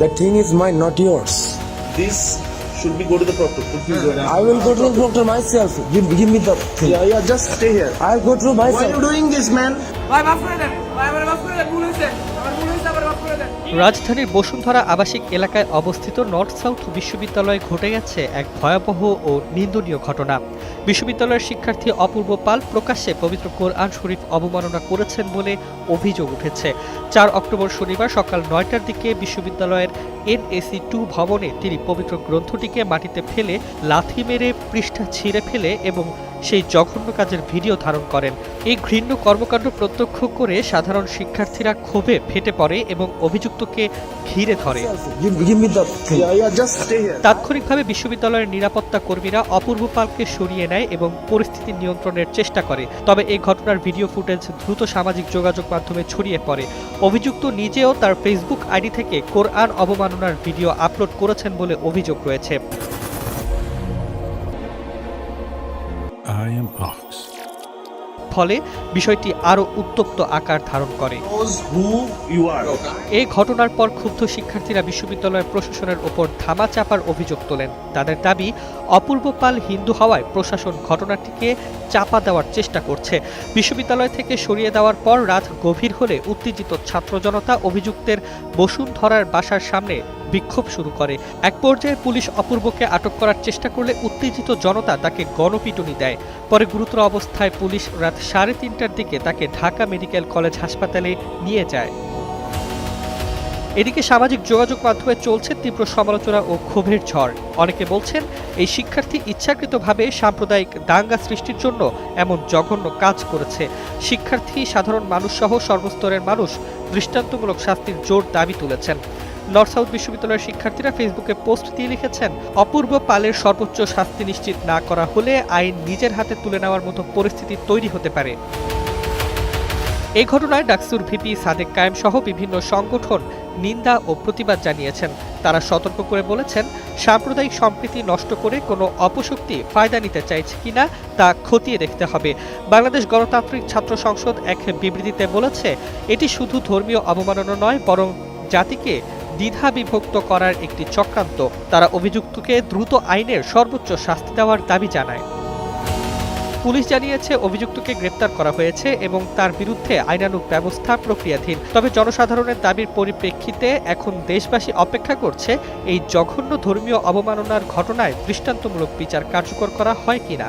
That thing is mine, not yours. This should be go to the proctor. Please I will go to the doctor myself. Give, give me the thing. Yeah, yeah, just stay here. I'll go to Why are you doing this, man? ভাই মাফ করে দেন ভাই আমার মাফ করে দেন ভুল হয়েছে আমার ভুল হয়েছে আবার মাফ করে দেন রাজধানীর বসুন্ধরা আবাসিক এলাকায় অবস্থিত নর্থ সাউথ বিশ্ববিদ্যালয়ে ঘটে গেছে এক ভয়াবহ ও নিন্দনীয় ঘটনা বিশ্ববিদ্যালয়ের শিক্ষার্থী অপূর্ব পাল প্রকাশ্যে পবিত্র কোরআন শরীফ অবমাননা করেছেন বলে অভিযোগ উঠেছে। চার অক্টোবর শনিবার সকাল নয়টার দিকে বিশ্ববিদ্যালয়ের এনএসি টু ভবনে তিনি পবিত্র গ্রন্থটিকে মাটিতে ফেলে লাথি মেরে পৃষ্ঠা ছিঁড়ে ফেলে এবং সেই জঘন্য কাজের ভিডিও ধারণ করেন। এই ঘৃণ্য কর্মকাণ্ড প্রত্যক্ষ করে সাধারণ শিক্ষার্থীরা ক্ষোভে ফেটে পড়ে এবং অভিযুক্তকে ঘিরে ধরে. তাৎক্ষণিকভাবে বিশ্ববিদ্যালয়ের নিরাপত্তা কর্মীরা অপূর্ব পালকে সরিয়ে নেয় এবং পরিস্থিতি নিয়ন্ত্রণের চেষ্টা করে। তবে এই ঘটনার ভিডিও ফুটেজ দ্রুত সামাজিক যোগাযোগ মাধ্যমে ছড়িয়ে পড়ে। অভিযুক্ত নিজেও তার ফেসবুক আইডি থেকে কোরআন অবমাননার ভিডিও আপলোড করেছেন বলে অভিযোগ রয়েছে I am Ox. ফলে বিষয়টি আরও উত্তপ্ত আকার ধারণ করে. এই ঘটনার পর ক্ষুব্ধ শিক্ষার্থীরা বিশ্ববিদ্যালয় প্রশাসনের ওপর ধামা চাপার অভিযোগ তোলেন। তাদের দাবি অপূর্ব পাল হিন্দু হওয়ায় প্রশাসন ঘটনাটিকে চাপা দেওয়ার চেষ্টা করছে। বিশ্ববিদ্যালয় থেকে সরিয়ে দেওয়ার পর রাত গভীর হলে উত্তেজিত ছাত্র জনতা অভিযুক্তের বসুন্ধরার বাসার সামনে বিক্ষোভ শুরু করে। এক পর্যায়ে পুলিশ অপূর্বকে আটক করার চেষ্টা করলে উত্তেজিত জনতা তাকে গণপিটুনি দেয়। পরে গুরুতর অবস্থায় পুলিশ রাত সাড়ে তিনটার দিকে তাকে ঢাকা মেডিকেল কলেজ হাসপাতালে নিয়ে যায়। এদিকে সামাজিক যোগাযোগ মাধ্যমে চলছে তীব্র সমালোচনা ও ক্ষোভের ঝড়। অনেকে বলছেন, এই শিক্ষার্থী ইচ্ছাকৃতভাবে সাম্প্রদায়িক দাঙ্গা সৃষ্টির জন্য এমন জঘন্য কাজ করেছে। শিক্ষার্থী, সাধারণ মানুষ সহ সর্বস্তরের মানুষ দৃষ্টান্তমূলক শাস্তির জোর দাবি তুলেছেন। নর্থ সাউথ বিশ্ববিদ্যালয়ের শিক্ষার্থীরা ফেসবুকে পোস্ট দিয়ে লিখেছেন, অপূর্ব পালের সর্বোচ্চ শাস্তি নিশ্চিত না করা হলে আইন নিজের হাতে তুলে নেওয়ার মতো পরিস্থিতি তৈরি হতে পারে। এই ঘটনায় ডাকসুর ভিপি সাদেক কায়েম সহ বিভিন্ন সংগঠন নিন্দা ও প্রতিবাদ জানিয়েছেন। তারা সতর্ক করে বলেছেন, সাম্প্রদায়িক সম্প্রীতি নষ্ট করে কোনো অপশক্তি ফায়দা নিতে চাইছে কিনা তা খতিয়ে দেখতে হবে। বাংলাদেশ গণতান্ত্রিক ছাত্র সংসদ এক বিবৃতিতে বলেছে, এটি শুধু ধর্মীয় অবমাননা নয়, বরং জাতিকে দ্বিধা বিভক্ত করার একটি চক্রান্ত। তারা অভিযুক্তকে দ্রুত আইনের সর্বোচ্চ শাস্তি দেওয়ার দাবি জানায়। পুলিশ জানিয়েছে, অভিযুক্তকে গ্রেপ্তার করা হয়েছে এবং তার বিরুদ্ধে আইনানুগ ব্যবস্থা প্রক্রিয়াধীন। তবে জনসাধারণের দাবির পরিপ্রেক্ষিতে এখন দেশবাসী অপেক্ষা করছে, এই জঘন্য ধর্মীয় অবমাননার ঘটনায় দৃষ্টান্তমূলক বিচার কার্যকর করা হয় কিনা।